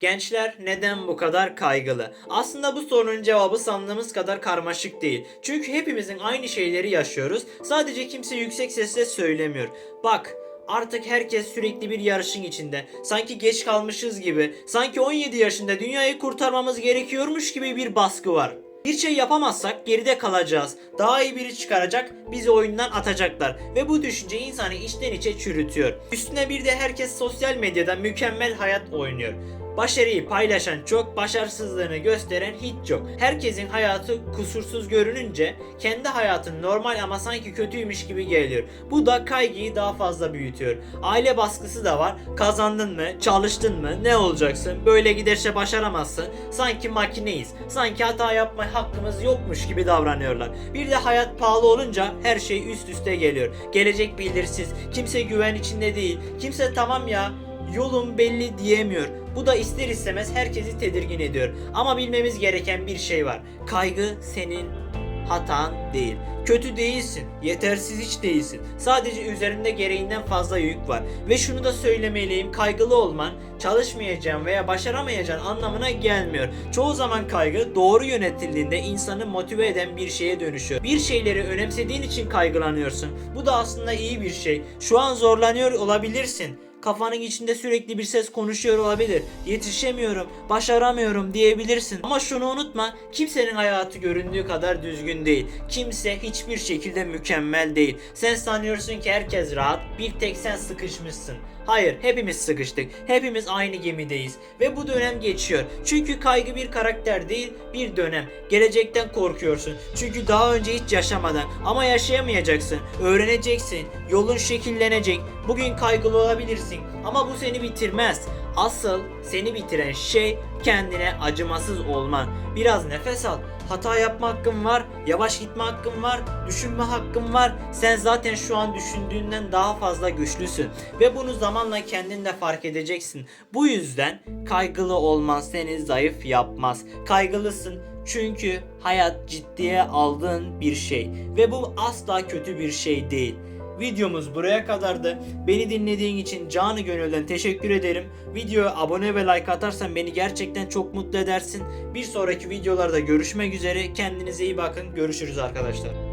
Gençler neden bu kadar kaygılı? Aslında bu sorunun cevabı sandığımız kadar karmaşık değil. Çünkü hepimizin aynı şeyleri yaşıyoruz. Sadece kimse yüksek sesle söylemiyor. Bak Artık herkes sürekli bir yarışın içinde. Sanki geç kalmışız gibi. Sanki 17 yaşında dünyayı kurtarmamız gerekiyormuş gibi bir baskı var. Bir şey yapamazsak geride kalacağız. Daha iyi biri çıkaracak, bizi oyundan atacaklar. Ve bu düşünce insanı içten içe çürütüyor. Üstüne bir de herkes sosyal medyada mükemmel hayat oynuyor. Başarıyı paylaşan çok, başarısızlığını gösteren hiç yok. Herkesin hayatı kusursuz görününce kendi hayatın normal ama sanki kötüymüş gibi geliyor. Bu da kaygıyı daha fazla büyütüyor. Aile baskısı da var. Kazandın mı, çalıştın mı, ne olacaksın, böyle giderse başaramazsın. Sanki makineyiz. Sanki hata yapma hakkımız yokmuş gibi davranıyorlar. Bir de hayat pahalı olunca her şey üst üste geliyor. Gelecek belirsiz, kimse güven içinde değil. Kimse tamam ya yolum belli diyemiyor. Bu da ister istemez herkesi tedirgin ediyor. Ama bilmemiz gereken bir şey var. Kaygı senin hatan değil. Kötü değilsin, yetersiz hiç değilsin. Sadece üzerinde gereğinden fazla yük var. Ve şunu da söylemeliyim, kaygılı olman çalışmayacağın veya başaramayacağın anlamına gelmiyor. Çoğu zaman kaygı doğru yönetildiğinde insanı motive eden bir şeye dönüşüyor. Bir şeyleri önemsediğin için kaygılanıyorsun. Bu da aslında iyi bir şey. Şu an zorlanıyor olabilirsin. Kafanın içinde sürekli bir ses konuşuyor olabilir. Yetişemiyorum, başaramıyorum diyebilirsin. Ama şunu unutma, kimsenin hayatı göründüğü kadar düzgün değil. Kimse hiçbir şekilde mükemmel değil. Sen sanıyorsun ki herkes rahat, bir tek sen sıkışmışsın. Hayır, hepimiz sıkıştık. Hepimiz aynı gemideyiz ve bu dönem geçiyor. Çünkü kaygı bir karakter değil, bir dönem. Gelecekten korkuyorsun. Çünkü daha önce hiç yaşamadan ama yaşayamayacaksın. Öğreneceksin. Yolun şekillenecek. Bugün kaygılı olabilirsin ama bu seni bitirmez. Asıl seni bitiren şey kendine acımasız olman. Biraz nefes al. Hata yapma hakkın var, yavaş gitme hakkın var, düşünme hakkın var. Sen zaten şu an düşündüğünden daha fazla güçlüsün ve bunu zamanla kendin de fark edeceksin. Bu yüzden kaygılı olman seni zayıf yapmaz. Kaygılısın çünkü hayat ciddiye aldığın bir şey ve bu asla kötü bir şey değil. Videomuz buraya kadardı. Beni dinlediğin için canı gönülden teşekkür ederim. Videoya abone ve like atarsan beni gerçekten çok mutlu edersin. Bir sonraki videolarda görüşmek üzere. Kendinize iyi bakın. Görüşürüz arkadaşlar.